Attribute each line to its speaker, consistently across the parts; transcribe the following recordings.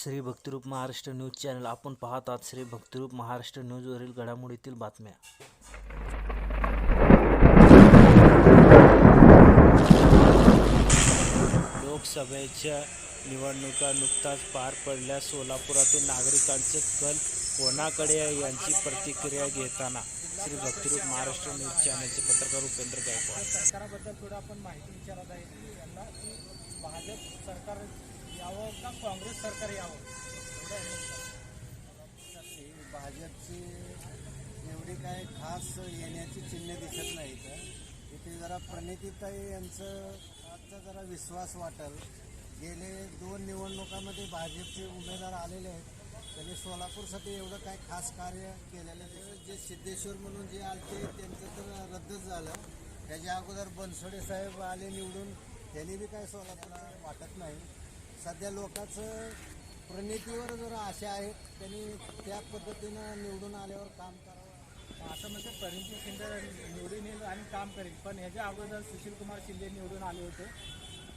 Speaker 1: Shri Bhaktirup Maharashtra news channel. आपण पाहत आहात श्री भक्तिरूप महाराष्ट्र न्यूजवरील घडामोडीतील बातम्या. लोकसभेच्या निवडणुका नुकताच पार पडल्या. सोलापुरातील नागरिकांचे कल कोणाकडे आहे यांची प्रतिक्रिया घेताना श्री भक्तिरूप महाराष्ट्र न्यूज चॅनलचे पत्रकार उपेंद्र गायकवाड.
Speaker 2: सरकाराबद्दल थोडं आपण माहिती विचारत आहे. की यांना की भाजप सरकार यावं का काँग्रेस सरकार यावं? आहे.
Speaker 3: भाजपची एवढी काय खास येण्याची चिन्ह दिसत नाही तर इथे जरा प्रणितीताई यांचं आजचा जरा विश्वास वाटेल. गेले दोन निवडणुकामध्ये भाजपचे उमेदवार आलेले आहेत. त्यांनी सोलापूरसाठी एवढं काय खास कार्य केलेलं नाही. जे सिद्धेश्वर म्हणून जे आलते त्यांचं तर रद्दच झालं. त्याच्या अगोदर बनसोडे साहेब आले निवडून. त्यांनी बी काय सोलापूरला वाटत नाही. सध्या लोकांचं प्रणितीवर जर आशा आहेत त्यांनी त्या पद्धतीनं निवडून आल्यावर काम करावं.
Speaker 2: असं म्हणजे परिणिती शिंदे निवडून येईल आणि काम करेल. पण ह्याच्या अगोदर सुशीलकुमार शिंदे निवडून आले होते.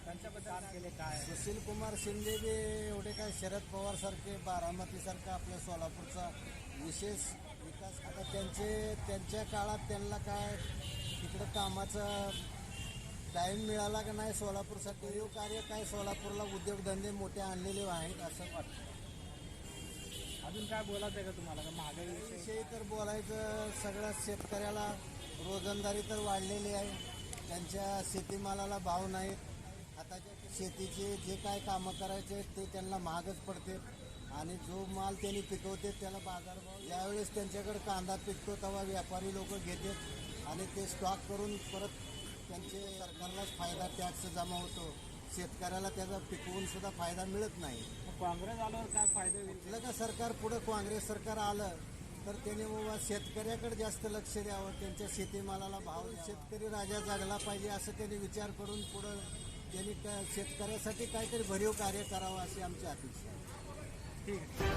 Speaker 2: त्यांच्याबद्दल काम केले काय?
Speaker 3: सुशील कुमार शिंदे बी एवढे काय शरद पवार सारखे बारामतीसारखा आपल्या सोलापूरचा विशेष विकास. आता त्यांचे त्यांच्या काळात त्यांना काय तिकडं कामाचा टाईम मिळाला का नाही सोलापूरसाठी? हे कार्य काय सोलापूरला उद्योगधंदे मोठे आणलेले आहेत असं वाटतं.
Speaker 2: अजून काय बोलायचं आहे का तुम्हाला? का महागाईविषयी
Speaker 3: विषयी? तर बोलायचं सगळ्या शेतकऱ्याला रोजंदारी तर वाढलेली आहे. त्यांच्या शेतीमालाला भाव नाहीत. आताच्या शेतीचे जे काय कामं करायचे ते त्यांना महागच पडते. आणि जो माल त्यांनी पिकवते त्याला बाजारभाव ज्यावेळेस त्यांच्याकडे कांदा पिकतो तेव्हा व्यापारी लोक घेतात आणि ते स्टॉक करून परत त्यांचे सरकारलाच फायदा टॅक्स जमा होतो. शेतकऱ्याला त्याचा पिकवून सुद्धा फायदा मिळत नाही.
Speaker 2: काँग्रेस आल्यावर काय फायदे होईल?
Speaker 3: कुठलं का सरकार पुढं काँग्रेस सरकार आलं तर त्याने बाबा शेतकऱ्याकडे जास्त लक्ष द्यावं. त्यांच्या शेतीमालाला भाव. शेतकरी राजा जगला पाहिजे असं त्यांनी विचार करून पुढं त्यांनी त्या शेतकऱ्यासाठी काहीतरी भरीव कार्य करावं अशी आमची अपेक्षा आहे.
Speaker 2: ठीक आहे.